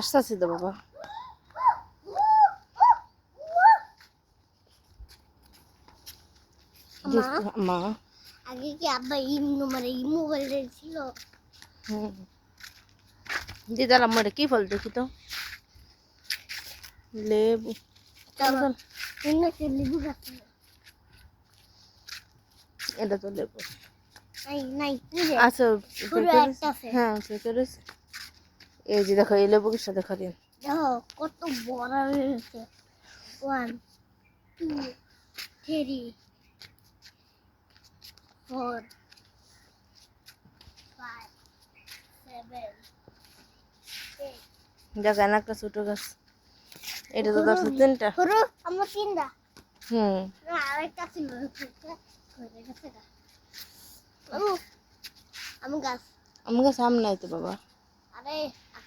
আসতেছি তো বাবা। মা আগে কি আব্বা ইমো মানে এই মোবাইল ছিল দিদার আমার কি ফল দেখি তো। লেবু। লেবু এটা তো লেবু। আচ্ছা। হ্যাঁ এই যে দেখো এই লেবুর সাথে খালি দেখো কত বড় হয়েছে। One two three four five seven eight দেখো একটা ছোট গাছ। এটা তো ধরছে তিনটা। পুরো আমার তিনটা। হুম। না আরেকটা ছিল। ঘরে গেছে আমি গাছ। আমাকে সামনে আইতো বাবা। আরে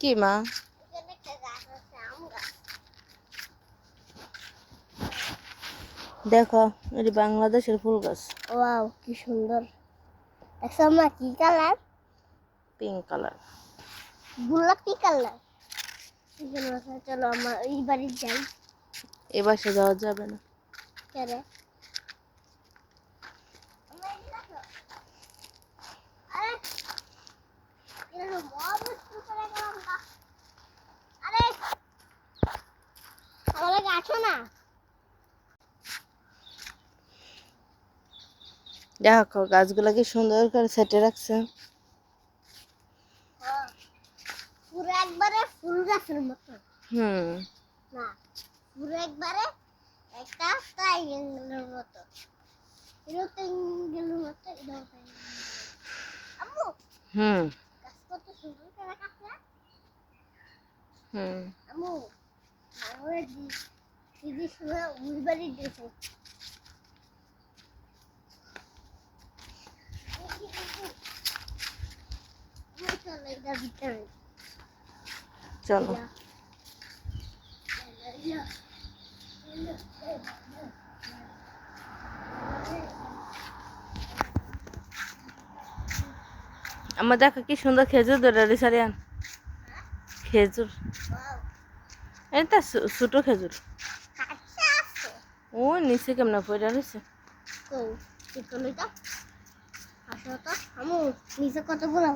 কি মা। দেখো এটি বাংলাদেশের ফুল গাছ। ওয়াও কি সুন্দর। দেখছ আম্মা কি কালার? পিঙ্ক কালার গোলাপি কালার। চলো আমার এই বাড়ি যাই। এ বাসা যাওয়া যাবে না। কেন আরে এরকম মহাবিষ্ণু করে গেলাম না। আরে আমার গাছও না দেখো গাছগুলা কি সুন্দর করে সেটে রাখছে। পুরো একবারে ফুল গাছের মতো। হুম। না পুরো একবারে একটা মতো। মতো। আম্মু হুম। গাছ কত সুন্দর করে কাটছে হুম। আম্মু আমার দিদি শুনে উল বাড়ি দিয়েছে চলো। আমার দেখো কি সুন্দর খেজুর ধরে রে সারিয়ান খেজুর। ছো- ছোট খেজুর। ও নিচে কেমন পড়ে রয়েছে? নিচে কত বলা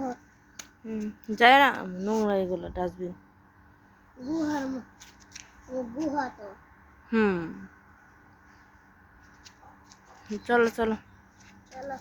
হুম যায় না নোংরা এগুলো ডাস্টবিন। গুহার ও গুহা তো। হুম। চলো চলো। চলো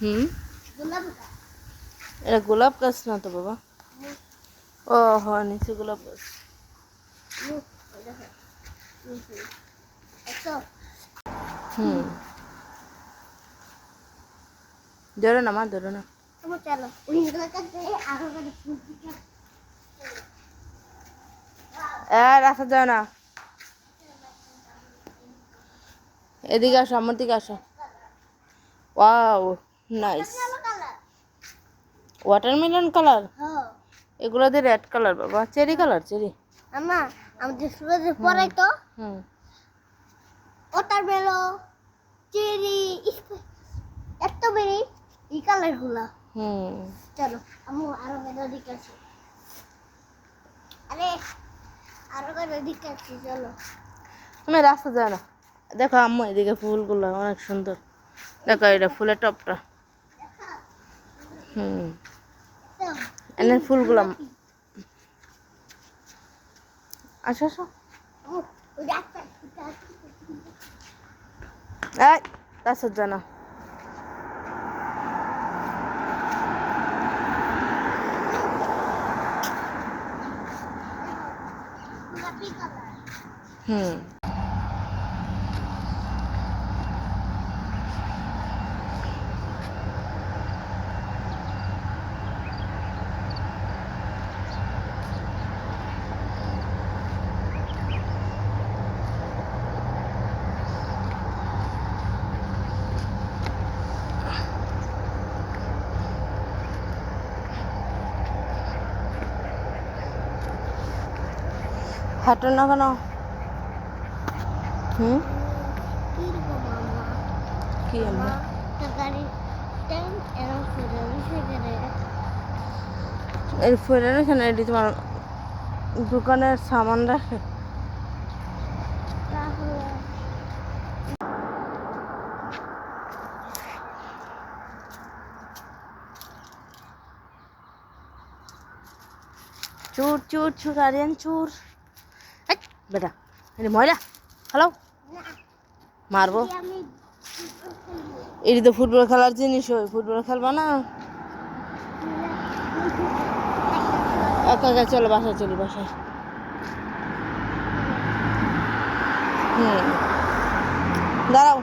হুম? এটা গোলাপ গাছ না তো বাবা। ও হ নিচে গোলাপ গাছ। হুম। ধরো না মা ধরো না। চলো। রাখা যাও না। এদিকে আসো আমার দিকে আসো। ওয়াও। নাইস ওয়াটারমেলন কালার হ্যাঁ এগুলো দিয়ে রেড কালার বাবা চেরি কালার চেরি আমা আমাদের সুরজে পরে তো। হুম। ওটারমেলো চেরি স্ট্রবেরি এই কালারগুলা। হুম। চলো আমু আরও বেদা দিকে আছি। আরে আরও দিকে আছি চলো। তুমি রাস্তা যাও না দেখো আম্মু এদিকে ফুলগুলো অনেক সুন্দর। দেখো এটা ফুলের টপটা। হুম। এনে ফুলগুলো আসো আসো। আমু ওই ডাক্তার এই তা সহ্য না গোলাপি কালার হুম। হাঁটো না কেন? হুম? কি আমরা এই ফুলের এখানে এটি তোমার দোকানের সামান রাখে। চুর চুর চুর, আরিয়ান, চুর। বেটা এটা ময়লা হ্যালো মারবো। এটি তো ফুটবল খেলার জিনিস হয়, ফুটবল খেলবা না? একা চলো, বাসায় চলি, বাসায়। হুম। দাঁড়াও।